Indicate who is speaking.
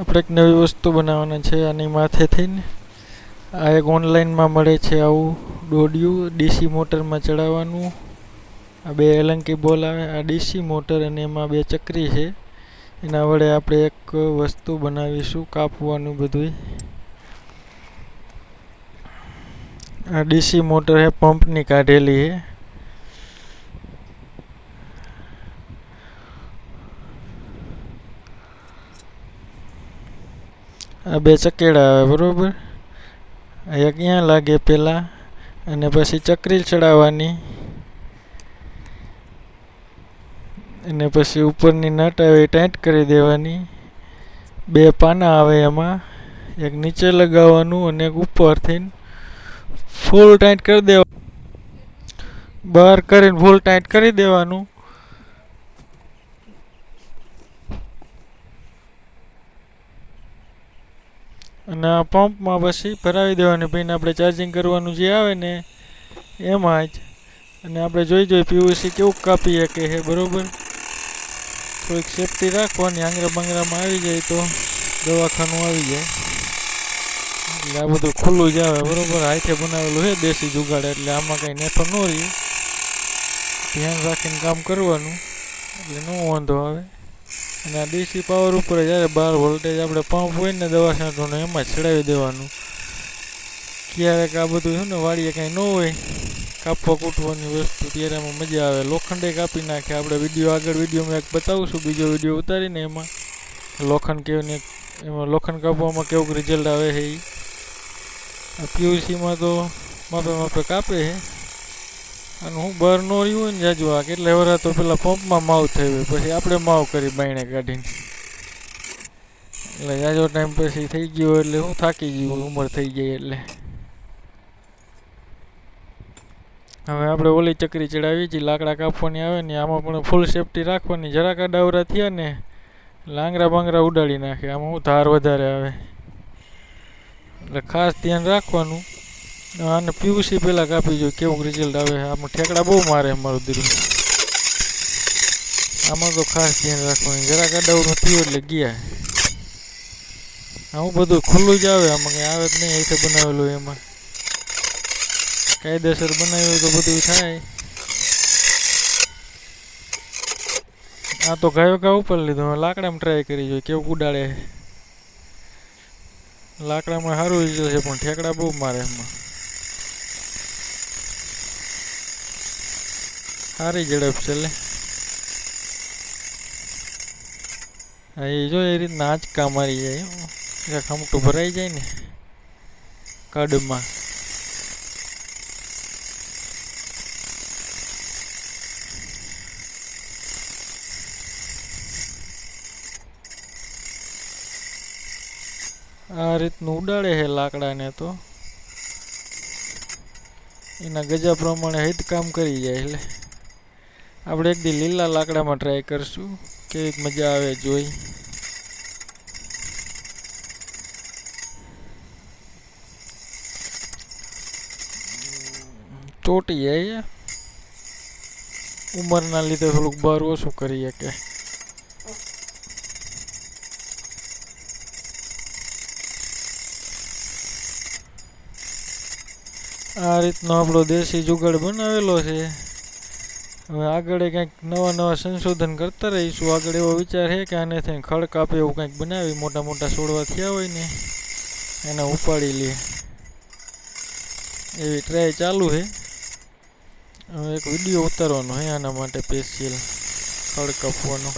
Speaker 1: આપણે એક નવી વસ્તુ બનાવવાના છે, આની માથેથી ને આ એક ઓનલાઈનમાં મળે છે આવું દોડ્યું, ડીસી મોટરમાં ચડાવવાનું. આ બે એલંકી બોલ આવે, આ ડીસી મોટર અને એમાં બે ચક્રી છે. એના વડે આપણે એક વસ્તુ બનાવીશું, કાપવાનું બધુંય. આ ડીસી મોટર હે, પંપની કાઢેલી હે. આ બે ચકેડા આવે, બરાબર? અહીંયા લાગે પહેલાં અને પછી ચકરી ચડાવવાની. અને પછી ઉપરની નટ આવે એ ટાઈટ કરી દેવાની. બે પાના આવે એમાં. એક નીચે લગાવવાનું અને એક ઉપરથી ફૂલ ટાઈટ કરી દેવા બહાર કરીને ફૂલ ટાઈટ કરી દેવાનું. અને આ પંપમાં પછી ભરાવી દેવાની પછી આપણે ચાર્જિંગ કરવાનું જે આવે ને, એમાં જ. અને આપણે જોઈ જોઈ પીયુસી કેવું કાપી શકે છે, બરોબર? થોડીક સેફટી રાખવાની આંગળા બાંગરામાં આવી જાય તો દવાખાનું આવી જાય. એટલે આ બધું ખુલ્લું જ આવે, બરોબર? હાથે બનાવેલું છે દેશી જુગાડ, એટલે આમાં કંઈ નેફર ન રહે ધ્યાન રાખીને કામ કરવાનું, એટલે ન વાંધો આવે. અને આ ડીસી પાવર ઉપર જ્યારે બાર વોલ્ટેજ આપણે પંપ હોય ને દવા છાંટવાનું એમાં ચડાવી દેવાનું. ક્યારેક આ બધું શું ને વાડીએ કાંઈ ન હોય કાપવા કૂટવાની વસ્તુ, ત્યારે એમાં મજા આવે. લોખંડે કાપી નાખે. આપણે વીડિયો આગળ વિડીયોમાં એક બતાવશું, બીજો વીડિયો ઉતારીને એમાં. લોખંડ કેવું ને એમાં લોખંડ કાપવામાં કેવું રિઝલ્ટ આવે છે એ પીયુસીમાં તો માપે માપે કાપે છે. અને હું બહાર નો રહ્યું ને જાજુ આ કેટલા વરા તો પેલા પંપમાં માવ થઈ ગયો, પછી આપણે માવ કરી બાયણે કાઢીને. એટલે જાજો ટાઈમ પછી થઈ ગયો એટલે હું થાકી ગયું, ઉંમર થઈ ગઈ એટલે. હવે આપણે ઓલી ચકરી ચડાવી છીએ લાકડા કાપવાની આવે ને આમાં પણ ફૂલ સેફટી રાખવાની. જરાક ડાવરા થયા ને, લાંગરા બાંગરા ઉડાડી નાખે. આમાં હું ધાર વધારે આવે. એટલે ખાસ ધ્યાન રાખવાનું. આને પીયુસી પહેલાં કાપી જોઈએ કેવું રિઝલ્ટ આવે આમાં ઠેકડા બહુ મારે મારું દીરું આમાં તો ખાસ ધ્યાન રાખવાનું. જરાક આડાવરું થયું એટલે ગયા. આવું બધું ખુલ્લું જ આવે, આમાં કંઈ આવે જ નહીં અહીંથી બનાવેલું એમાં. કાયદેસર બનાવ્યું તો બધું થાય. આ તો ગાયો ગા ઉપર લીધું. લાકડામાં ટ્રાય કરી જોઈએ કેવું ઉડાડે. લાકડામાં સારું છે, પણ ઠેકડા બહુ મારે એમાં. સારી ઝડપ છે લે. હા, એ જો એ રીતના આંચકા મારી જાય ખમટું ભરાઈ જાય ને, કડમાં. આ રીતનું ઉડાડે છે લાકડાને તો. એના ગજા પ્રમાણે હિત કામ કરી જાય એટલે આપણે એક દી લીલા લાકડામાં ટ્રાય કરશું. કેવીક મજા આવે જોઈ. ચોટી જાય ઉંમરના લીધે થોડુંક બહાર ઓછું કરી શકે. આ રીતનો આપણો દેશી જુગાડ બનાવેલો છે. હવે આગળ કંઈક નવા નવા સંશોધન કરતા રહીશું. આગળ એવો વિચાર છે કે આને થઈ ખડ કાપે એવું કંઈક બનાવી, મોટા મોટા છોડવા થયા હોય ને, એને ઉપાડી લે. એવી ટ્રાય ચાલુ છે. હવે એક વીડિયો ઉતારવાનો છે આના માટે સ્પેશિયલ ખડ કાપવાનો.